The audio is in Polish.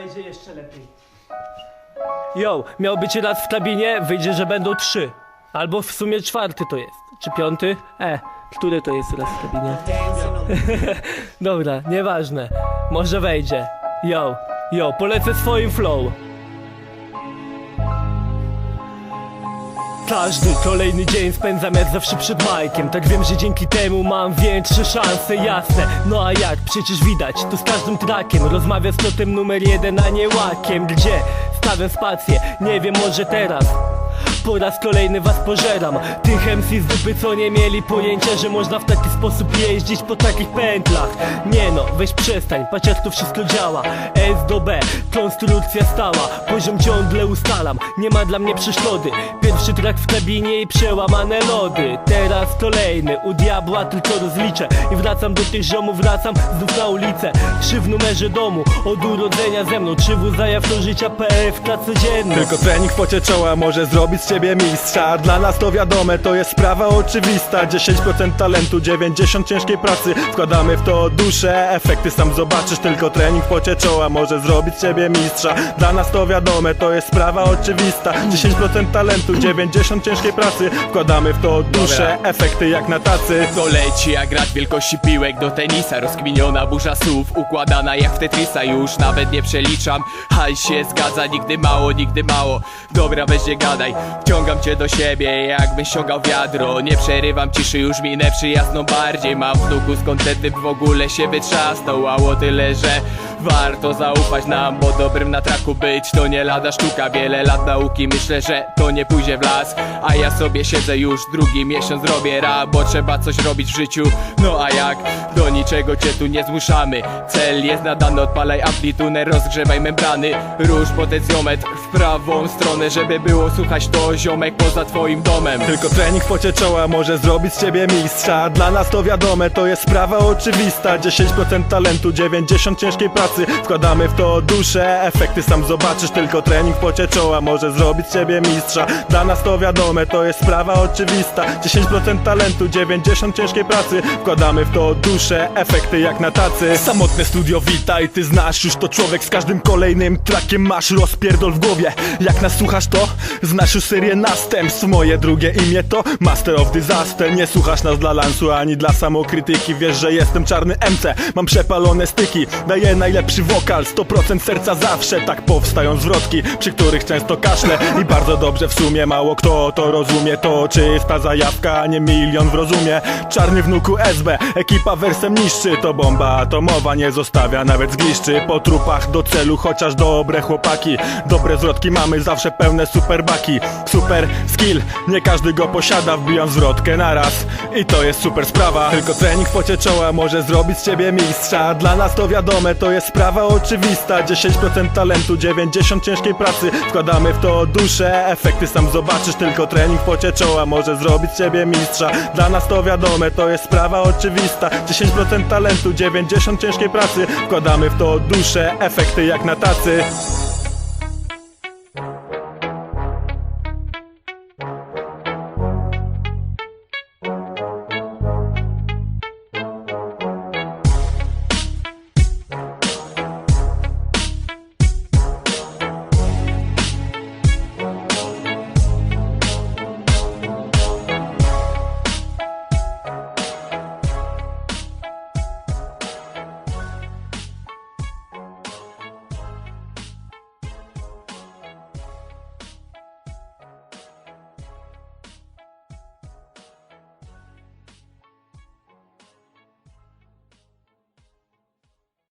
wejdzie jeszcze lepiej. Yo, miał być raz w kabinie, wyjdzie, że będą trzy. Albo w sumie czwarty to jest. Czy piąty? E, który to jest raz w kabinie? Dobra, nieważne. Może wejdzie. Yo, yo, polecę swoim flow. Każdy kolejny dzień spędzam jak zawsze przed Majkiem. Tak wiem, że dzięki temu mam większe szanse, jasne. No a jak? Przecież widać, to z każdym trakiem. Rozmawia z totem numer jeden, a nie łakiem. Gdzie? Stawiam spację, nie wiem, może teraz po raz kolejny was pożeram. Tych MC z dupy co nie mieli pojęcia Że można w taki sposób jeździć po takich pętlach. Nie no, weź przestań, patrz jak to wszystko działa. S do B, konstrukcja stała Poziom ciągle ustalam, nie ma dla mnie przeszkody. Pierwszy track w kabinie i przełamane lody. Teraz kolejny, u diabła tylko rozliczę. I wracam do tych ziomów, wracam znów na ulicę. Trzy w numerze domu, od urodzenia ze mną. Trzy w to życia PFK codziennie Tylko trening w pocie czoła może zrobić z ciebie mistrza. Dla nas to wiadome, to jest sprawa oczywista. 10% talentu, 90 ciężkiej pracy. Wkładamy w to duszę, efekty sam zobaczysz. Tylko trening w pocie czoła może zrobić z ciebie mistrza. Dla nas to wiadome, to jest sprawa oczywista. 10% talentu, 90 ciężkiej pracy. Wkładamy w to duszę, efekty jak na tacy. To leci jak grać wielkości piłek do tenisa. Rozkminiona burza słów, układana jak w Tetrisa. Już nawet nie przeliczam, haj się zgadza Nigdy mało, nigdy mało, dobra weź nie gadaj Wciągam cię do siebie jakbym ściągał wiadro. Nie przerywam ciszy, już minę przyjazną bardziej. Mam w nuku skąd ten typ w ogóle się wytrzasnął A o tyle, że warto zaufać nam Bo dobrym na traku być to nie lada sztuka. Wiele lat nauki, myślę, że to nie pójdzie w las. A ja sobie siedzę już drugi miesiąc robię rap Bo trzeba coś robić w życiu, no a jak? Do niczego cię tu nie zmuszamy. Cel jest nadany, odpalaj amplitudę, rozgrzewaj membrany. Róż potencjometr w prawą stronę Żeby było słuchać to ziomek poza twoim domem. Tylko trening w pocie czoła może zrobić z ciebie mistrza. Dla nas to wiadome, to jest sprawa oczywista. 10% talentu, 90 ciężkiej pracy Wkładamy w to duszę, efekty sam zobaczysz. Tylko trening pocie czoła może zrobić z ciebie mistrza. Dla nas to wiadome, to jest sprawa oczywista. 10% talentu, 90 ciężkiej pracy. Wkładamy w to duszę, efekty jak na tacy. Samotne studio witaj, ty znasz już to człowiek. Z każdym kolejnym trakiem masz rozpierdol w głowie. Jak nas słuchasz to znasz już serię następstw. Moje drugie imię to Master of Disaster. Nie słuchasz nas dla lansu ani dla samokrytyki. Wiesz, że jestem czarny MC Mam przepalone styki. Daję najlepszy wokal. 100% serca zawsze Tak powstają zwrotki Przy których często kaszlę I bardzo dobrze w sumie Mało kto to rozumie. To czysta zajawka, nie milion w rozumie. Czarny wnuku SB Ekipa wersem niszczy To bomba atomowa Nie zostawia nawet zgliszczy. Po trupach do celu Chociaż dobre chłopaki. Dobre zwrotki mamy zawsze pełne superbaki. Super skill, nie każdy go posiada Wbijam zwrotkę naraz. I to jest super sprawa. Tylko trening w pocie czoła może zrobić z ciebie mistrza. Dla nas to wiadome, to jest sprawa oczywista. 10% talentu, 90 ciężkiej pracy. Wkładamy w to duszę, efekty sam zobaczysz. Tylko trening pocie czoła może zrobić ciebie mistrza. Dla nas to wiadome, to jest sprawa oczywista. 10% talentu, 90 ciężkiej pracy. Wkładamy w to duszę, efekty jak na tacy